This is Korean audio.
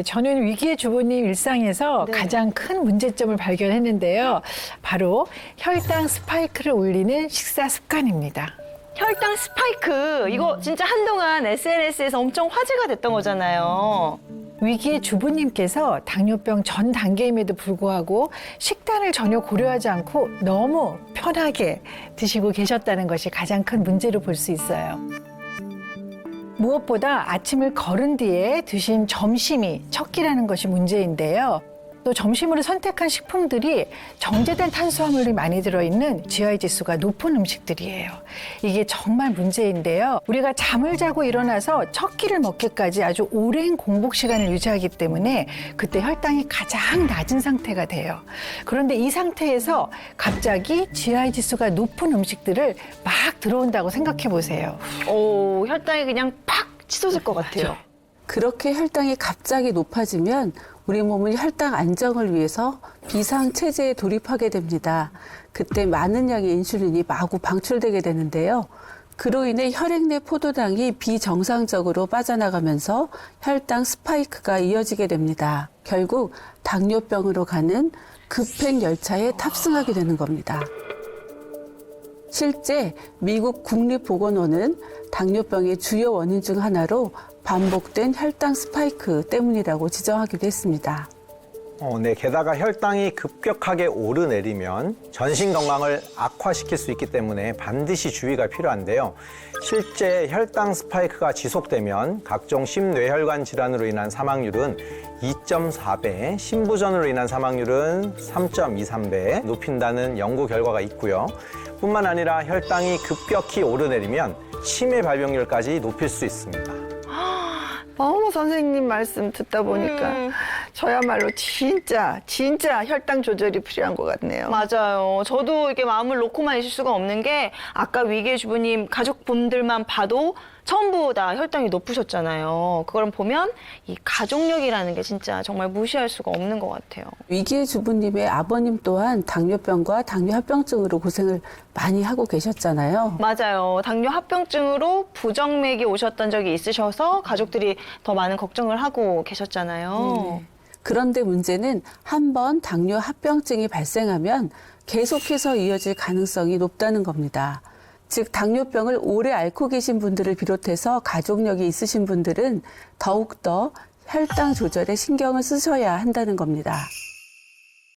네, 저는 위기의 주부님 일상에서 네. 가장 큰 문제점을 발견했는데요. 바로 혈당 스파이크를 올리는 식사 습관입니다. 혈당 스파이크 이거 진짜 한동안 SNS에서 엄청 화제가 됐던 거잖아요. 위기의 주부님께서 당뇨병 전 단계임에도 불구하고 식단을 전혀 고려하지 않고 너무 편하게 드시고 계셨다는 것이 가장 큰 문제로 볼 수 있어요. 무엇보다 아침을 거른 뒤에 드신 점심이 첫 끼라는 것이 문제인데요. 또 점심으로 선택한 식품들이 정제된 탄수화물이 많이 들어있는 GI 지수가 높은 음식들이에요. 이게 정말 문제인데요. 우리가 잠을 자고 일어나서 첫 끼를 먹기까지 아주 오랜 공복 시간을 유지하기 때문에 그때 혈당이 가장 낮은 상태가 돼요. 그런데 이 상태에서 갑자기 GI 지수가 높은 음식들을 막 들어온다고 생각해 보세요. 오 혈당이 그냥 팍 치솟을 것 같아요. 그렇게 혈당이 갑자기 높아지면 우리 몸은 혈당 안정을 위해서 비상 체제에 돌입하게 됩니다. 그때 많은 양의 인슐린이 마구 방출되게 되는데요. 그로 인해 혈액 내 포도당이 비정상적으로 빠져나가면서 혈당 스파이크가 이어지게 됩니다. 결국 당뇨병으로 가는 급행 열차에 탑승하게 되는 겁니다. 실제 미국 국립보건원은 당뇨병의 주요 원인 중 하나로 반복된 혈당 스파이크 때문이라고 지정하기도 했습니다. 어, 네. 게다가 혈당이 급격하게 오르내리면 전신 건강을 악화시킬 수 있기 때문에 반드시 주의가 필요한데요. 실제 혈당 스파이크가 지속되면 각종 심뇌혈관 질환으로 인한 사망률은 2.4배, 심부전으로 인한 사망률은 3.23배 높인다는 연구 결과가 있고요. 뿐만 아니라 혈당이 급격히 오르내리면 치매 발병률까지 높일 수 있습니다. 어머 선생님 말씀 듣다 보니까 음. 저야말로 진짜 진짜 혈당 조절이 필요한 것 같네요. 맞아요. 저도 이렇게 마음을 놓고만 있을 수가 없는 게 아까 위기의 주부님 가족분들만 봐도 전부 다 혈당이 높으셨잖아요. 그걸 보면 이 가족력이라는 게 진짜 정말 무시할 수가 없는 것 같아요. 위기의 주부님의 아버님 또한 당뇨병과 당뇨합병증으로 고생을 많이 하고 계셨잖아요. 맞아요. 당뇨 합병증으로 부정맥이 오셨던 적이 있으셔서 가족들이 더 많은 걱정을 하고 계셨잖아요. 그런데 문제는 한 번 당뇨 합병증이 발생하면 계속해서 이어질 가능성이 높다는 겁니다. 즉 당뇨병을 오래 앓고 계신 분들을 비롯해서 가족력이 있으신 분들은 더욱더 혈당 조절에 신경을 쓰셔야 한다는 겁니다.